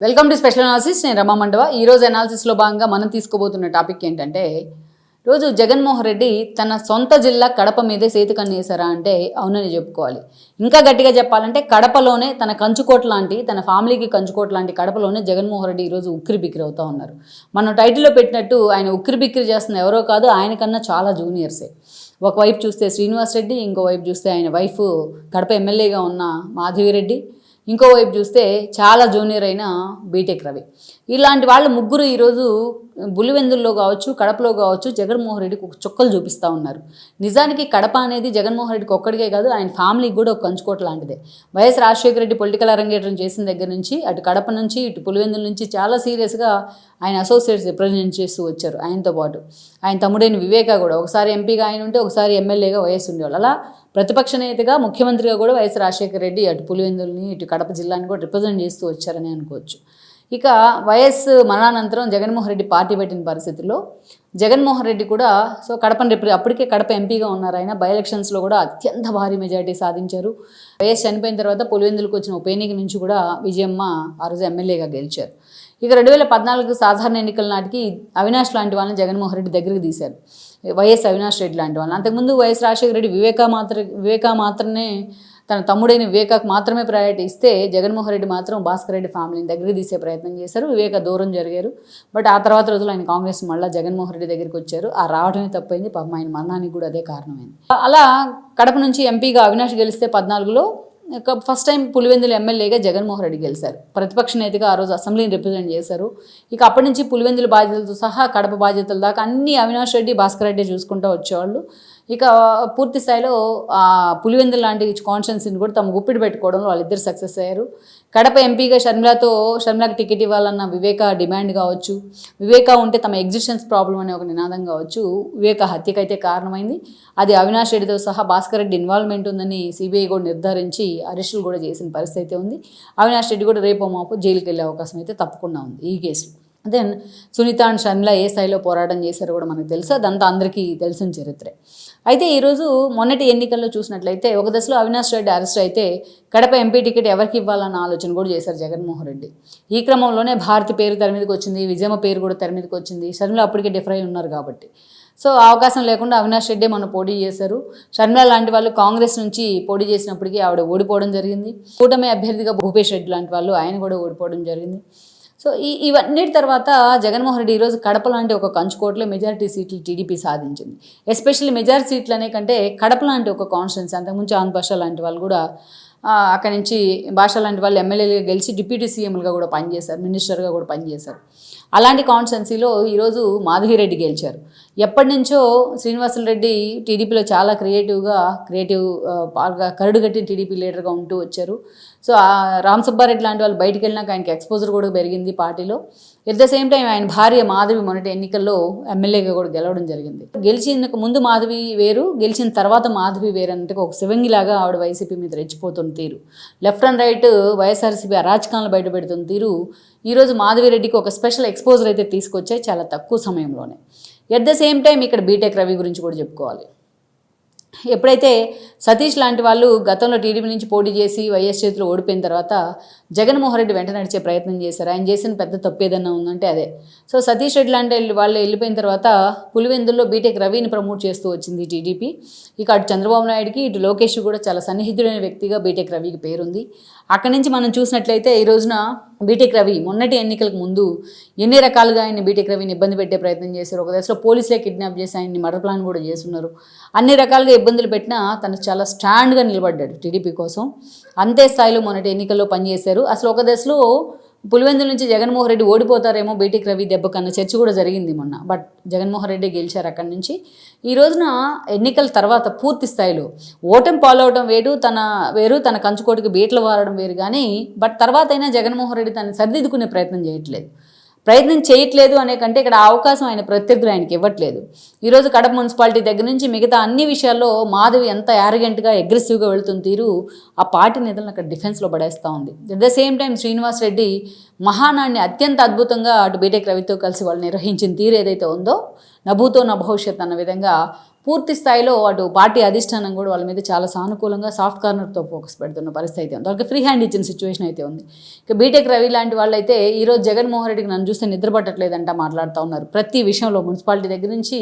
Welcome to special analysis నేను రమా మండవ. ఈ రోజు అనాలిసిస్లో భాగంగా మనం తీసుకోబోతున్న టాపిక్ ఏంటంటే రోజు జగన్మోహన్ రెడ్డి తన సొంత జిల్లా కడప మీదే సేతు కన్నేశారా అంటే అవునని చెప్పుకోవాలి. ఇంకా గట్టిగా చెప్పాలంటే కడపలోనే తన కంచుకోట లాంటి తన ఫ్యామిలీకి కంచుకోట లాంటి కడపలోనే జగన్మోహన్ రెడ్డి ఈరోజు ఉక్కిరి బిక్కిరి అవుతా ఉన్నారు. మనం టైటిల్లో పెట్టినట్టు ఆయన ఉక్కిరి బిక్కిరి చేస్తున్న ఎవరో కాదు ఆయన కన్నా చాలా జూనియర్సే ఒకవైపు చూస్తే శ్రీనివాస్ రెడ్డి ఇంకోవైపు చూస్తే ఆయన వైఫ్ కడప ఎమ్మెల్యేగా ఉన్న మాధవిరెడ్డి ఇంకోవైపు చూస్తే చాలా జూనియర్ అయిన బీటెక్ రవి. ఇలాంటి వాళ్ళు ముగ్గురు ఈరోజు బులివెందుల్లో కావచ్చు కడపలో కావచ్చు జగన్మోహన్ రెడ్డికి ఒక చుక్కలు చూపిస్తూ ఉన్నారు. నిజానికి కడప అనేది జగన్మోహన్ రెడ్డికి ఒక్కడికే కాదు ఆయన ఫ్యామిలీకి కూడా ఒక కంచుకోట లాంటిదే. వైఎస్ రాజశేఖర రెడ్డి పొలిటికల్ అరంగేట్రం చేసిన దగ్గర నుంచి అటు కడప నుంచి ఇటు పులివెందుల నుంచి చాలా సీరియస్గా ఆయన అసోసియేట్స్ రిప్రజెంట్ చేస్తూ వచ్చారు ఆయనతో పాటు. ఆయన తమ్ముడైన వివేక కూడా ఒకసారి ఎంపీగా ఆయన ఉంటే ఒకసారి ఎమ్మెల్యేగా వైఎస్ ఉండేవాళ్ళు. అలా ప్రతిపక్ష నేతగా ముఖ్యమంత్రిగా కూడా వైఎస్ రాజశేఖర రెడ్డి అటు పులివెందుల్ని ఇటు కడప జిల్లాని కూడా రిప్రజెంట్ చేస్తూ వచ్చారని అనుకోవచ్చు. ఇక వైఎస్ మరణానంతరం జగన్మోహన్ రెడ్డి పార్టీ పెట్టిన పరిస్థితుల్లో జగన్మోహన్ రెడ్డి కూడా సో కడపని రిప్ర అప్పటికే కడప ఎంపీగా ఉన్నారు ఆయన బై ఎలక్షన్స్లో కూడా అత్యంత భారీ మెజారిటీ సాధించారు. వైఎస్ చనిపోయిన తర్వాత పులివెందులకు వచ్చిన ఉప ఎన్నిక నుంచి కూడా విజయమ్మ ఆ రోజు ఎమ్మెల్యేగా గెలిచారు. ఇక రెండు వేల పద్నాలుగు సాధారణ ఎన్నికల నాటికి అవినాష్ లాంటి వాళ్ళని జగన్మోహన్ రెడ్డి దగ్గరికి తీశారు. వైఎస్ అవినాష్ రెడ్డి లాంటి వాళ్ళని. అంతకుముందు వైఎస్ రాజశేఖర రెడ్డి వివేకా మాత్ర వివేకా మాత్రమే తన తమ్ముడైన వివేకాకు మాత్రమే ప్రయారిటీ ఇస్తే జగన్మోహన్ రెడ్డి మాత్రం భాస్కర్ రెడ్డి ఫ్యామిలీని దగ్గరికి తీసే ప్రయత్నం చేశారు. వివేక దూరం జరిగారు. బట్ ఆ తర్వాత రోజులు ఆయన కాంగ్రెస్ మళ్ళీ జగన్మోహన్ రెడ్డి దగ్గరికి వచ్చారు. ఆ రావడమే తప్పైంది. పాపం ఆయన మరణానికి కూడా అదే కారణమైంది. అలా కడప నుంచి ఎంపీగా అవినాష్ గెలిస్తే పద్నాలుగులో ఫస్ట్ టైం పులివెందుల ఎమ్మెల్యేగా జగన్మోహన్ రెడ్డి గెలిచారు. ప్రతిపక్ష నేతగా ఆ రోజు అసెంబ్లీని రిప్రజెంట్ చేశారు. ఇక అప్పటి నుంచి పులివెందుల బాధ్యతలతో సహా కడప బాధ్యతల దాకా అన్ని అవినాష్ రెడ్డి భాస్కర్ రెడ్డి చూసుకుంటూ వచ్చేవాళ్ళు. ఇక పూర్తి స్థాయిలో పులివెందులు పులివెందుల లాంటి కాన్స్టెన్సీని కూడా తమ గుప్పిడి పెట్టుకోవడంలో వాళ్ళిద్దరు సక్సెస్ అయ్యారు. కడప ఎంపీగా షర్మిలతో షర్మిలకి టికెట్ ఇవ్వాలన్న వివేక డిమాండ్ కావచ్చు. వివేక ఉంటే తమ ఎగ్జిస్టెన్స్ ప్రాబ్లం అనే ఒక నినాదం కావచ్చు. వివేక హత్యకైతే కారణమైంది. అది అవినాష్ రెడ్డితో సహా భాస్కర్ రెడ్డి ఇన్వాల్వ్మెంట్ ఉందని సిబిఐ కూడా నిర్ధారించి అరెస్టులు కూడా చేసిన పరిస్థితి అయితే ఉంది. అవినాష్ రెడ్డి కూడా రేపు మాపు జైలుకి వెళ్ళే అవకాశం అయితే తప్పకుండా ఉంది ఈ కేసులో దెన్ సునీత అండ్ షమ్లా ఏ స్థాయిలో పోరాటం చేశారో కూడా మనకు తెలుసు. అదంతా అందరికీ తెలిసిన చరిత్రే. అయితే ఈరోజు మొన్నటి ఎన్నికల్లో చూసినట్లయితే ఒక దశలో అవినాష్ రెడ్డి అరెస్ట్ అయితే కడప ఎంపీ టికెట్ ఎవరికి ఇవ్వాలన్న ఆలోచన కూడా చేశారు జగన్మోహన్ రెడ్డి. ఈ క్రమంలోనే భారతి పేరు తెర మీదకి వచ్చింది విజయమ్మ పేరు కూడా తెర మీదకి వచ్చింది. షర్మిల అప్పటికే డిఫర్ అయి ఉన్నారు కాబట్టి. సో అవకాశం లేకుండా అవినాష్ రెడ్డి మొన్న పోటీ చేశారు. షర్మిల లాంటి వాళ్ళు కాంగ్రెస్ నుంచి పోటీ చేసినప్పటికీ ఆవిడ ఓడిపోవడం జరిగింది. కూటమి అభ్యర్థిగా భూపేష్ రెడ్డి లాంటి వాళ్ళు ఆయన కూడా ఓడిపోవడం జరిగింది. సో ఈ ఇవన్నిటి తర్వాత జగన్మోహన్ రెడ్డి ఈరోజు కడప లాంటి ఒక కంచుకోటలో మెజారిటీ సీట్లు టీడీపీ సాధించింది. ఎస్పెషల్లీ మెజారిటీ సీట్లు అనే కంటే కడప లాంటి ఒక కాన్స్టిట్యున్సీ అంతకుముందు ఆన్ భాష లాంటి వాళ్ళు కూడా అక్కడి నుంచి భాష లాంటి వాళ్ళు ఎమ్మెల్యేలుగా గెలిచి డిప్యూటీ సీఎంలుగా కూడా పనిచేశారు మినిస్టర్గా కూడా పనిచేశారు. అలాంటి కాన్స్టెన్సీలో ఈరోజు మాధవిరెడ్డి గెలిచారు. ఎప్పటి నుంచో శ్రీనివాసులు రెడ్డి టీడీపీలో చాలా క్రియేటివ్గా క్రియేటివ్ బాగా కరుడు కట్టిన టీడీపీ లీడర్గా ఉంటూ వచ్చారు. సో ఆ రామ్ సుబ్బారెడ్డి లాంటి వాళ్ళు బయటికి వెళ్ళినాక ఆయనకి ఎక్స్పోజర్ కూడా పెరిగింది పార్టీలో. ఎట్ ద సేమ్ టైం ఆయన భార్య మాధవి మొన్నటి ఎన్నికల్లో ఎమ్మెల్యేగా కూడా గెలవడం జరిగింది. గెలిచిన ముందు మాధవి వేరు గెలిచిన తర్వాత మాధవి వేరు అంటే ఒక శివంగిలాగా ఆవిడ వైసీపీ మీద రెచ్చిపోతున్న తీరు. లెఫ్ట్ అండ్ రైట్ వైఎస్ఆర్సీపీ అరాచకాలను బయట పెడుతున్న తీరు ఈరోజు మాధవి రెడ్డికి ఒక స్పెషల్ ఎక్స్పోజర్ అయితే తీసుకొచ్చాయి చాలా తక్కువ సమయంలోనే. ఎట్ ద సేమ్ టైం ఇక్కడ బీటెక్ రవి గురించి కూడా చెప్పుకోవాలి. ఎప్పుడైతే సతీష్ లాంటి వాళ్ళు గతంలో టీడీపీ నుంచి పోటీ చేసి వైఎస్ చేతిలో ఓడిపోయిన తర్వాత జగన్మోహన్ రెడ్డి వెంట నడిచే ప్రయత్నం చేశారు. ఆయన చేసిన పెద్ద తప్పు ఏదన్నా ఉందంటే అదే. సో సతీష్ రెడ్డి లాంటి వాళ్ళు- వాళ్ళు వెళ్ళిపోయిన తర్వాత పులివెందుల్లో బీటెక్ రవిని ప్రమోట్ చేస్తూ వచ్చింది టీడీపీ. ఇక అటు చంద్రబాబు నాయుడుకి ఇటు లోకేష్ కూడా చాలా సన్నిహితుడైన వ్యక్తిగా బీటెక్ రవికి పేరుంది. అక్కడి నుంచి మనం చూసినట్లయితే ఈ రోజున బీటెక్ రవి మొన్నటి ఎన్నికలకు ముందు ఎన్ని రకాలుగా ఆయన బీటెక్ రవిని ఇబ్బంది పెట్టే ప్రయత్నం చేశారు. ఒక దశలో పోలీసులే కిడ్నాప్ చేసి ఆయన్ని మర్డర్ ప్లాన్ కూడా చేస్తున్నారు. అన్ని రకాలుగా ఇబ్బందులు పెట్టినా తను చాలా స్టాండ్గా నిలబడ్డాడు టీడీపీ కోసం. అంతే స్థాయిలో మొన్నటి ఎన్నికల్లో పనిచేశారు. అసలు ఒక దశలో పులివెందుల నుంచి జగన్మోహన్ రెడ్డి ఓడిపోతారేమో బీటెక్ రవి దెబ్బ కన్నా చర్చ కూడా జరిగింది మొన్న. బట్ జగన్మోహన్ రెడ్డి గెలిచారు అక్కడి నుంచి. ఈ రోజున ఎన్నికల తర్వాత పూర్తి స్థాయిలో ఓటమి పాలవడం వేరు తన వేరు తన కంచుకోటికి బీట్లు వారడం వేరు కానీ బట్ తర్వాత అయినా జగన్మోహన్ రెడ్డి తను సరిదిద్దుకునే ప్రయత్నం చేయట్లేదు. ప్రయత్నం చేయట్లేదు అనే కంటే ఇక్కడ అవకాశం ఆయన ప్రత్యర్థులు ఆయనకి ఇవ్వట్లేదు. ఈరోజు కడప మున్సిపాలిటీ దగ్గర నుంచి మిగతా అన్ని విషయాల్లో మాధవి ఎంత యారగెంట్గా అగ్రెసివ్గా వెళుతున్న తీరు ఆ పార్టీ నేతలను అక్కడ డిఫెన్స్లో పడేస్తూ ఉంది. At the same time Srinivas Reddy మహానాడిని అత్యంత అద్భుతంగా అటు బీటెక్ రవితో కలిసి వాళ్ళు నిర్వహించిన తీరు ఏదైతే ఉందో నభూతో నా భవిష్యత్ అన్న విధంగా పూర్తి స్థాయిలో అటు పార్టీ అధిష్టానం కూడా వాళ్ళ మీద చాలా సానుకూలంగా సాఫ్ట్ కార్నర్తో ఫోకస్ పెడుతున్న పరిస్థితి అయితే ఉంది. వాళ్ళకి ఫ్రీ హ్యాండ్ ఇచ్చిన సిచ్యువేషన్ అయితే ఉంది. ఇక బీటెక్ రవి లాంటి వాళ్ళైతే ఈరోజు జగన్మోహన్ రెడ్డికి నన్ను చూస్తే నిద్ర పట్టట్లేదంట మాట్లాడుతూ ఉన్నారు. ప్రతి విషయంలో మున్సిపాలిటీ దగ్గర నుంచి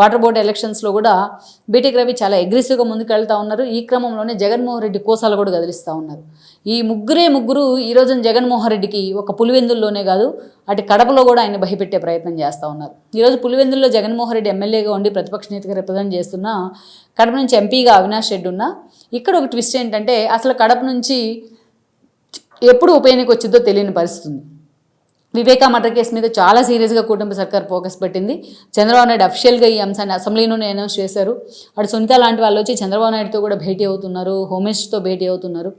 వాటర్ బోర్డు ఎలక్షన్స్లో కూడా బీటెక్ రవి చాలా అగ్రెసివ్గా ముందుకు వెళ్తూ ఉన్నారు. ఈ క్రమంలోనే జగన్మోహన్ రెడ్డి కోసాలు కూడా కదిలిస్తూ ఉన్నారు. ఈ ముగ్గురే ముగ్గురు ఈ రోజున జగన్మోహన్ రెడ్డికి ఒక పులివెందుల్లోనే కాదు అటు కడపలో కూడా ఆయన భయపెట్టే ప్రయత్నం చేస్తూ ఉన్నారు. ఈరోజు పులివెందుల్లో జగన్మోహన్ రెడ్డి ఎమ్మెల్యేగా ఉండి ప్రతిపక్ష నేతగా రిప్రజెంట్ చేస్తున్న కడప నుంచి ఎంపీగా అవినాష్ రెడ్డి ఉన్నా ఇక్కడ ఒక ట్విస్ట్ ఏంటంటే అసలు కడప నుంచి ఎప్పుడు ఉప ఎన్నిక వచ్చిందో తెలియని పరిస్థితి ఉంది వివేకా మర్డర్ కేసు మీద చాలా సీరియస్గా కుటుంబ సర్కార్ ఫోకస్ పెట్టింది. చంద్రబాబు నాయుడు అఫిషియల్గా ఈ అంశాన్ని అసెంబ్లీలోనే అనౌన్స్ చేశారు. అటు సునీత లాంటి వాళ్ళు వచ్చి చంద్రబాబు నాయుడుతో కూడా భేటీ అవుతున్నారు హోమేష్తో భేటీ అవుతున్నారు.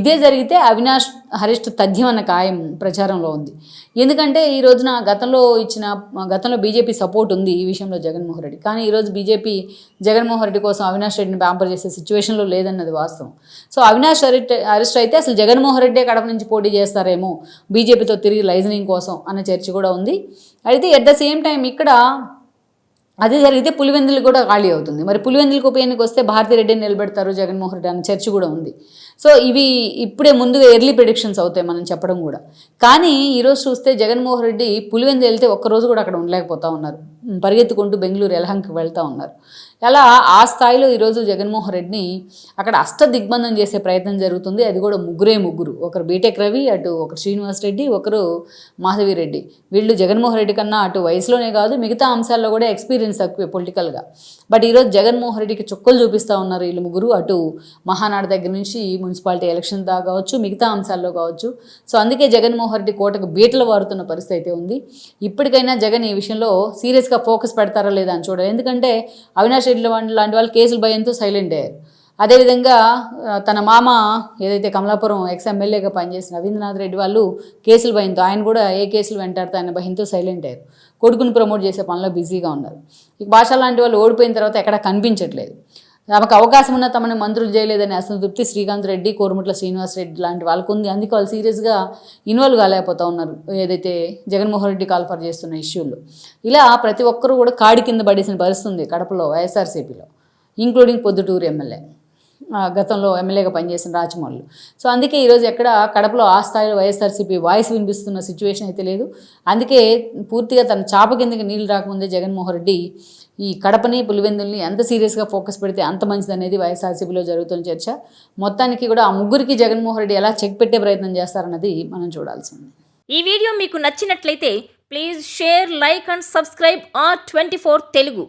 ఇదే జరిగితే అవినాష్ హరీష్ తథ్యం అన్న ఖాయం ప్రచారంలో ఉంది. ఎందుకంటే ఈ రోజున గతంలో ఇచ్చిన గతంలో బీజేపీ సపోర్ట్ ఉంది ఈ విషయంలో జగన్మోహన్ రెడ్డి. కానీ ఈరోజు బీజేపీ జగన్మోహన్ రెడ్డి కోసం అవినాష్ రెడ్డిని ప్యాంపర్ చేసే సిచ్యువేషన్లో లేదన్నది వాస్తవం. సో అవినాష్ అరెస్ట్ అరెస్ట్ అయితే అసలు జగన్మోహన్ రెడ్డే కడప నుంచి పోటీ చేస్తారేమో బీజేపీతో తిరిగి లైజనింగ్ కోసం అన్న చర్చ కూడా ఉంది. అయితే ఎట్ ద సేమ్ టైం ఇక్కడ అదే జరిగితే పులివెందులు కూడా ఖాళీ అవుతుంది. మరి పులివెందులకు ఉప ఎన్నిక వస్తే భారతిరెడ్డిని నిలబెడతారు జగన్మోహన్ రెడ్డి అన్న చర్చ కూడా ఉంది. సో ఇవి ఇప్పుడే ముందుగా ఎర్లీ ప్రిడిక్షన్స్ అవుతాయి మనం చెప్పడం కూడా. కానీ ఈరోజు చూస్తే జగన్మోహన్ రెడ్డి పులివెందు వెళ్తే ఒక్కరోజు కూడా అక్కడ ఉండలేకపోతా ఉన్నారు. పరిగెత్తుకుంటూ బెంగళూరు ఎలహంకి వెళ్తూ ఉన్నారు. అలా ఆ స్థాయిలో ఈరోజు జగన్మోహన్ రెడ్డిని అక్కడ అష్ట దిగ్బంధం చేసే ప్రయత్నం జరుగుతుంది? అది కూడా ముగ్గురే ముగ్గురు. ఒకరు బీటెక్ రవి అటు ఒకరు శ్రీనివాస్ రెడ్డి ఒకరు మాధవి రెడ్డి. వీళ్ళు జగన్మోహన్ రెడ్డి కన్నా అటు వయసులోనే కాదు మిగతా అంశాల్లో కూడా ఎక్స్పీరియన్స్ తక్కువ పొలిటికల్గా. బట్ ఈరోజు జగన్మోహన్ రెడ్డికి చుక్కలు చూపిస్తూ ఉన్నారు వీళ్ళు ముగ్గురు. అటు మహానాడు దగ్గర నుంచి మున్సిపాలిటీ ఎలక్షన్ దాకా కావచ్చు మిగతా అంశాల్లో కావచ్చు. సో అందుకే జగన్మోహన్ రెడ్డి కోటకు బీటలు వారుతున్న పరిస్థితి అయితే ఉంది. ఇప్పటికైనా జగన్ ఈ విషయంలో సీరియస్గా ఫోకస్ పెడతారా లేదా అని చూడాలి. ఎందుకంటే అవినాష్ రెడ్డి వంటి లాంటి వాళ్ళు కేసులు భయంతో సైలెంట్ అయ్యారు అదేవిధంగా తన మామ ఏదైతే కమలాపురం ఎక్స్ ఎమ్మెల్యేగా పనిచేసిన రవీంద్రనాథ్ రెడ్డి వాళ్ళు కేసులు భయంతో ఆయన కూడా ఏ కేసులు వెంటాడుతా ఆయన భయంతో సైలెంట్ అయ్యారు కొడుకుని ప్రమోట్ చేసే పనిలో బిజీగా ఉన్నారు. ఇక భాష లాంటి వాళ్ళు ఓడిపోయిన తర్వాత ఎక్కడ కనిపించట్లేదు. తమకు అవకాశం ఉన్న తమను మంత్రులు చేయలేదని అసంతృప్తి శ్రీకాంత్ రెడ్డి కోరుముట్ల శ్రీనివాస్ రెడ్డి లాంటి వాళ్ళకు ఉంది. అందుకే వాళ్ళు సీరియస్గా ఇన్వాల్వ్ కాలేకపోతా ఉన్నారు. ఏదైతే జగన్మోహన్ రెడ్డి కాల్ఫర్ చేస్తున్న ఇష్యూల్లో ఇలా ప్రతి ఒక్కరూ కూడా కాడి కింద పడేసిన పరిస్థితుంది కడపలో వైఎస్ఆర్సీపీలో ఇంక్లూడింగ్ పొద్దుటూరు ఎమ్మెల్యే. ఆ, గతంలో ఎమ్మెల్యేగా పనిచేసిన రాజమౌళి. సో అందుకే ఈరోజు ఎక్కడ కడపలో ఆ స్థాయిలో వైఎస్ఆర్సీపీ వాయిస్ వినిపిస్తున్న సిచ్యువేషన్ అయితే లేదు. అందుకే పూర్తిగా తన చాప కిందకి నీళ్ళు రాకముందే జగన్మోహన్ రెడ్డి ఈ కడపని పులివెందుల్ని ఎంత సీరియస్గా ఫోకస్ పెడితే అంత మంచిది అనేది వైఎస్ఆర్సీపీలో జరుగుతున్న చర్చ. మొత్తానికి కూడా ఆ ముగ్గురికి జగన్మోహన్ రెడ్డి ఎలా చెక్ పెట్టే ప్రయత్నం చేస్తారన్నది మనం చూడాల్సి ఉంది. ఈ వీడియో మీకు నచ్చినట్లయితే please share like and subscribe R twenty Telugu.